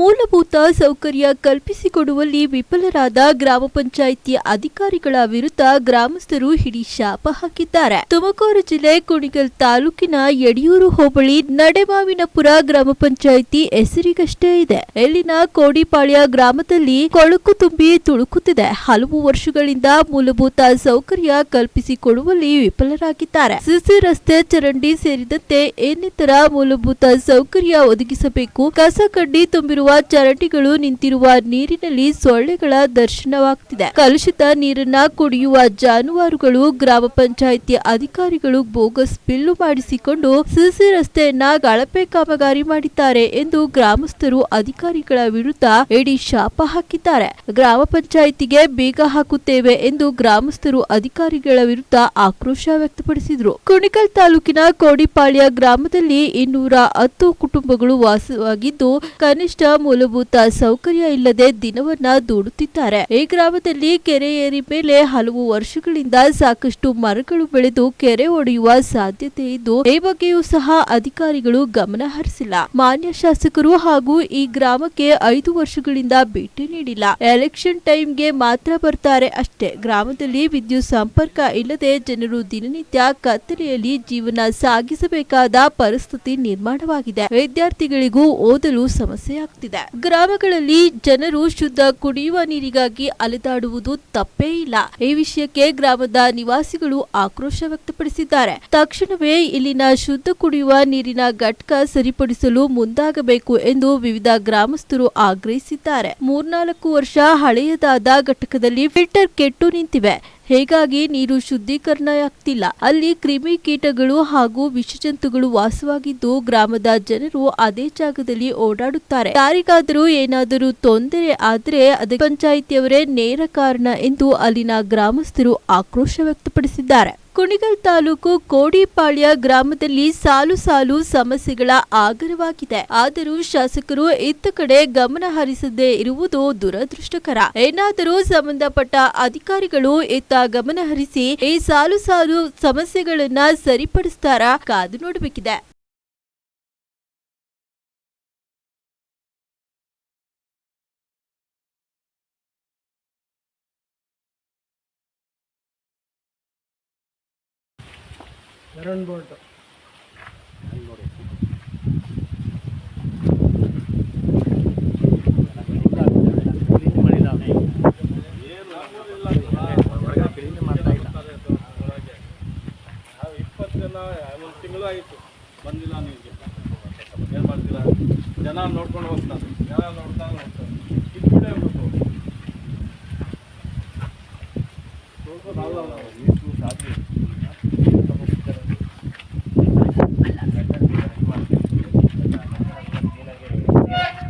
ಮೂಲಭೂತ ಸೌಕರ್ಯ ಕಲ್ಪಿಸಿಕೊಡುವಲ್ಲಿ ವಿಫಲರಾದ ಗ್ರಾಮ ಪಂಚಾಯಿತಿ ಅಧಿಕಾರಿಗಳ ವಿರುದ್ಧ ಗ್ರಾಮಸ್ಥರು ಹಿಡಿ ಶಾಪ ಹಾಕಿದ್ದಾರೆ. ತುಮಕೂರು ಜಿಲ್ಲೆ ಕುಣಿಗಲ್ ತಾಲೂಕಿನ ಯಡಿಯೂರು ಹೋಬಳಿ ನಡೆಮಾವಿನಪುರ ಗ್ರಾಮ ಪಂಚಾಯಿತಿ ಹೆಸರಿಗಷ್ಟೇ ಇದೆ. ಇಲ್ಲಿನ ಕೋಡಿಪಾಳ್ಯ ಗ್ರಾಮದಲ್ಲಿ ಕೊಳಕು ತುಂಬಿ ತುಳುಕುತ್ತಿದೆ. ಹಲವು ವರ್ಷಗಳಿಂದ ಮೂಲಭೂತ ಸೌಕರ್ಯ ಕಲ್ಪಿಸಿಕೊಡುವಲ್ಲಿ ವಿಫಲರಾಗಿದ್ದಾರೆ. ಸಿಸಿ ರಸ್ತೆ ಚರಂಡಿ ಸೇರಿದಂತೆ ಇನ್ನಿತರ ಮೂಲಭೂತ ಸೌಕರ್ಯ ಒದಗಿಸಬೇಕು. ಕಸ ಕಡ್ಡಿ ತುಂಬಿರುವ ಚರಂಡಿಗಳು ನಿಂತಿರುವ ನೀರಿನಲ್ಲಿ ಸೊಳ್ಳೆಗಳ ದರ್ಶನವಾಗುತ್ತಿದೆ ಕಲುಷಿತ ನೀರನ್ನ ಕುಡಿಯುವ ಜಾನುವಾರುಗಳು, ಗ್ರಾಮ ಪಂಚಾಯಿತಿ ಅಧಿಕಾರಿಗಳು ಬೋಗಸ್ ಬಿಲ್ಲು ಮಾಡಿಸಿಕೊಂಡು ಸಿಸಿ ರಸ್ತೆಯನ್ನ ಗಳಪೆ ಕಾಮಗಾರಿ ಮಾಡಿದ್ದಾರೆ ಎಂದು ಗ್ರಾಮಸ್ಥರು ಅಧಿಕಾರಿಗಳ ವಿರುದ್ಧ ಎಡಿ ಶಾಪ ಹಾಕಿದ್ದಾರೆ. ಗ್ರಾಮ ಪಂಚಾಯಿತಿಗೆ ಬೀಗ ಹಾಕುತ್ತೇವೆ ಎಂದು ಗ್ರಾಮಸ್ಥರು ಅಧಿಕಾರಿಗಳ ವಿರುದ್ಧ ಆಕ್ರೋಶ ವ್ಯಕ್ತಪಡಿಸಿದರು. ಕುಣಿಕಲ್ ತಾಲೂಕಿನ ಕೋಡಿಪಾಳ್ಯ ಗ್ರಾಮದಲ್ಲಿ ಇನ್ನೂರ ಹತ್ತು ಕುಟುಂಬಗಳು ವಾಸವಾಗಿದ್ದು, ಕನಿಷ್ಠ ಮೂಲಭೂತ ಸೌಕರ್ಯ ಇಲ್ಲದೆ ದಿನವನ್ನ ದೂಡುತ್ತಿದ್ದಾರೆ. ಈ ಗ್ರಾಮದಲ್ಲಿ ಕೆರೆ ಏರಿ ಮೇಲೆ ಹಲವು ವರ್ಷಗಳಿಂದ ಸಾಕಷ್ಟು ಮರಗಳು ಬೆಳೆದು ಕೆರೆ ಒಡೆಯುವ ಸಾಧ್ಯತೆ ಇದ್ದು, ಈ ಬಗ್ಗೆಯೂ ಸಹ ಅಧಿಕಾರಿಗಳು ಗಮನ ಹರಿಸಿಲ್ಲ. ಮಾನ್ಯ ಶಾಸಕರು ಹಾಗೂ ಈ ಗ್ರಾಮಕ್ಕೆ ಐದು ವರ್ಷಗಳಿಂದ ಭೇಟಿ ನೀಡಿಲ್ಲ. ಎಲೆಕ್ಷನ್ ಟೈಮ್ಗೆ ಮಾತ್ರ ಬರ್ತಾರೆ ಅಷ್ಟೇ. ಗ್ರಾಮದಲ್ಲಿ ವಿದ್ಯುತ್ ಸಂಪರ್ಕ ಇಲ್ಲದೆ ಜನರು ದಿನನಿತ್ಯ ಕತ್ತಲೆಯಲ್ಲಿ ಜೀವನ ಸಾಗಿಸಬೇಕಾದ ಪರಿಸ್ಥಿತಿ ನಿರ್ಮಾಣವಾಗಿದೆ. ವಿದ್ಯಾರ್ಥಿಗಳಿಗೂ ಓದಲು ಸಮಸ್ಯೆಯಾಗ್ತಿದೆ ಗ್ರಾಮಗಳಲ್ಲಿ ಜನರು ಶುದ್ಧ ಕುಡಿಯುವ ನೀರಿಗಾಗಿ ಅಲೆದಾಡುವುದು ತಪ್ಪೇ ಇಲ್ಲ. ಈ ವಿಷಯಕ್ಕೆ ಗ್ರಾಮದ ನಿವಾಸಿಗಳು ಆಕ್ರೋಶ ವ್ಯಕ್ತಪಡಿಸಿದ್ದಾರೆ. ತಕ್ಷಣವೇ ಇಲ್ಲಿನ ಶುದ್ಧ ಕುಡಿಯುವ ನೀರಿನ ಘಟಕ ಸರಿಪಡಿಸಲು ಮುಂದಾಗಬೇಕು ಎಂದು ವಿವಿಧ ಗ್ರಾಮಸ್ಥರು ಆಗ್ರಹಿಸಿದ್ದಾರೆ. ಮೂರ್ನಾಲ್ಕು ವರ್ಷ ಹಳೆಯದಾದ ಘಟಕದಲ್ಲಿ ಫಿಲ್ಟರ್ ಕೆಟ್ಟು ನಿಂತಿವೆ. ಹೀಗಾಗಿ ನೀರು ಶುದ್ಧೀಕರಣ ಆಗ್ತಿಲ್ಲ ಅಲ್ಲಿ ಕ್ರಿಮಿ ಕೀಟಗಳು ಹಾಗೂ ವಿಷಜಂತುಗಳು ವಾಸವಾಗಿದ್ದು ಗ್ರಾಮದ ಜನರು ಅದೇ ಜಾಗದಲ್ಲಿ ಓಡಾಡುತ್ತಾರೆ. ಯಾರಿಗಾದರೂ ಏನಾದರೂ ತೊಂದರೆ ಆದರೆ ಅದಕ್ಕೆ ಪಂಚಾಯಿತಿಯವರೇ ನೇರ ಕಾರಣ ಎಂದು ಅಲ್ಲಿನ ಗ್ರಾಮಸ್ಥರು ಆಕ್ರೋಶ ವ್ಯಕ್ತಪಡಿಸಿದ್ದಾರೆ. ಕುಣಿಗಲ್ ತಾಲೂಕು ಕೋಡಿಪಾಳ್ಯ ಗ್ರಾಮದಲ್ಲಿ ಸಾಲು ಸಾಲು ಸಮಸ್ಯೆಗಳ ಆಗರವಾಗಿದೆ. ಆದರೂ ಶಾಸಕರು ಇತ್ತ ಕಡೆ ಗಮನ ಹರಿಸದೇ ಇರುವುದು ದುರದೃಷ್ಟಕರ. ಏನಾದರೂ ಸಂಬಂಧಪಟ್ಟ ಅಧಿಕಾರಿಗಳು ಇತ್ತ ಗಮನ ಹರಿಸಿ ಈ ಸಾಲು ಸಾಲು ಸಮಸ್ಯೆಗಳನ್ನ ಸರಿಪಡಿಸ್ತಾರ ಕಾದು ನೋಡಬೇಕಿದೆ. ಎರಡು ಬೋಟು ನಾವು ಇಪ್ಪತ್ತು ಜನ, ಒಂದು ತಿಂಗಳು ಆಯಿತು. ಬಂದಿಲ್ಲ ನೀನು ಏನು ಮಾಡ್ತೀರಾ? ಜನ ನೋಡ್ಕೊಂಡು ಹೋಗ್ತಾರೆ. ಜನ ನೋಡ್ತಾ Yeah.